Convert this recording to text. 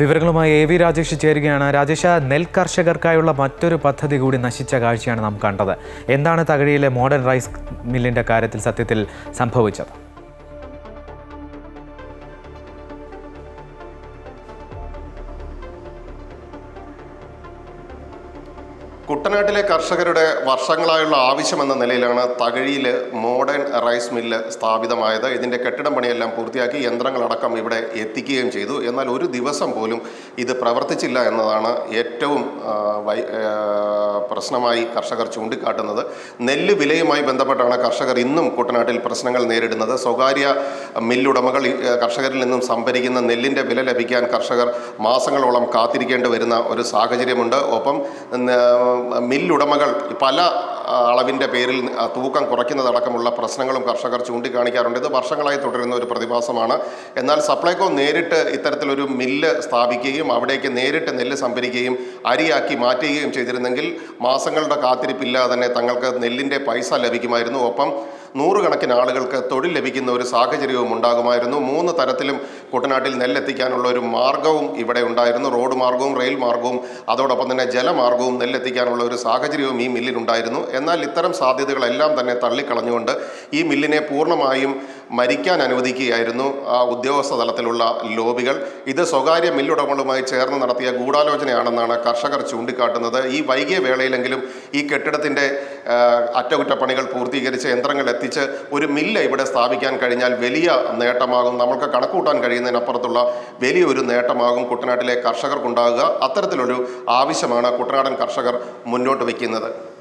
വിവരങ്ങളുമായി A V Rajesh ചേരുകയാണ്. രാജേഷ് നെൽ കർഷകർക്കായുള്ള മറ്റൊരു പദ്ധതി കൂടി നശിച്ച കാഴ്ചയാണ് നാം കണ്ടത്. എന്താണ് തകഴിയിലെ മോഡേൺ റൈസ് മില്ലിന്റെ കാര്യത്തിൽ സത്യത്തിൽ സംഭവിച്ചത്? കുട്ടനാട്ടിലെ കർഷകരുടെ വർഷങ്ങളായുള്ള ആവശ്യമെന്ന നിലയിലാണ് തകഴിയിൽ മോഡേൺ റൈസ് മില്ല് സ്ഥാപിതമായത്. ഇതിന്റെ കെട്ടിടം പണിയെല്ലാം പൂർത്തിയാക്കി യന്ത്രങ്ങളടക്കം ഇവിടെ എത്തിക്കുകയും ചെയ്തു. എന്നാൽ ഒരു ദിവസം പോലും ഇത് പ്രവർത്തിച്ചില്ല എന്നതാണ് ഏറ്റവും പ്രശ്നമായി കർഷകർ ചൂണ്ടിക്കാട്ടുന്നത്. നെല്ല് വിലയുമായി ബന്ധപ്പെട്ടാണ് കർഷകർ ഇന്നും കുട്ടനാട്ടിൽ പ്രശ്നങ്ങൾ നേരിടുന്നത്. സ്വകാര്യ മില്ലുടമകൾ കർഷകരിൽ നിന്നും സംഭരിക്കുന്ന നെല്ലിന്റെ വില ലഭിക്കാൻ കർഷകർ മാസങ്ങളോളം കാത്തിരിക്കേണ്ടി വരുന്ന ഒരു സാഹചര്യമുണ്ട്. ഒപ്പം മില്ലുടമകൾ പല അളവിന്റെ പേരിൽ തൂക്കം കുറയ്ക്കുന്നതടക്കമുള്ള പ്രശ്നങ്ങളും കർഷകർ ചൂണ്ടിക്കാണിക്കാറുണ്ട്. ഇത് വർഷങ്ങളായി തുടരുന്ന ഒരു പ്രതിഭാസമാണ്. എന്നാൽ സപ്ലൈകോ നേരിട്ട് ഇത്തരത്തിലൊരു മില്ല് സ്ഥാപിക്കുകയും അവിടേക്ക് നേരിട്ട് നെല്ല് സംഭരിക്കുകയും അരിയാക്കി മാറ്റുകയും ചെയ്തിരുന്നെങ്കിൽ മാസങ്ങളുടെ കാത്തിരിപ്പില്ലാതെ തന്നെ തങ്ങൾക്ക് നെല്ലിന്റെ പൈസ ലഭിക്കുമായിരുന്നു. ഒപ്പം നൂറുകണക്കിന് ആളുകൾക്ക് തൊഴിൽ ലഭിക്കുന്ന ഒരു സാഹചര്യവും ഉണ്ടാകുമായിരുന്നു. മൂന്ന് തരത്തിലും കുട്ടനാട്ടിൽ നെല്ലെത്തിക്കാനുള്ള ഒരു മാർഗവും ഇവിടെ ഉണ്ടായിരുന്നു. റോഡ് മാർഗവും റെയിൽ മാർഗവും അതോടൊപ്പം തന്നെ ജലമാർഗവും നെല്ലെത്തിക്കാനുള്ള ഒരു സാഹചര്യവും ഈ മില്ലിനുണ്ടായിരുന്നു എന്നാൽ ഇത്തരം സാധ്യതകളെല്ലാം തന്നെ തള്ളിക്കളഞ്ഞുകൊണ്ട് ഈ മില്ലിനെ പൂർണമായും മരിക്കാൻ അനുവദിക്കുകയായിരുന്നു ആ ഉദ്യോഗസ്ഥ തലത്തിലുള്ള ലോബികൾ. ഇത് സ്വകാര്യ മില്ലുടമകളുമായി ചേർന്ന് നടത്തിയ ഗൂഢാലോചനയാണെന്നാണ് കർഷകർ ചൂണ്ടിക്കാട്ടുന്നത്. ഈ വൈകിയ വേളയിലെങ്കിലും ഈ കെട്ടിടത്തിന്റെ അറ്റകുറ്റപ്പണികൾ പൂർത്തീകരിച്ച് യന്ത്രങ്ങൾ എത്തിച്ച് ഒരു മില്ല് ഇവിടെ സ്ഥാപിക്കാൻ കഴിഞ്ഞാൽ വലിയ നേട്ടമാകും. നമ്മൾക്ക് കണക്കൂട്ടാൻ കഴിയുന്നതിനപ്പുറത്തുള്ള വലിയൊരു നേട്ടമാകും കുട്ടനാട്ടിലെ കർഷകർക്കുണ്ടാകുക. അത്തരത്തിലൊരു ആവശ്യമാണ് കുട്ടനാടൻ കർഷകർ മുന്നോട്ട് വയ്ക്കുന്നത്.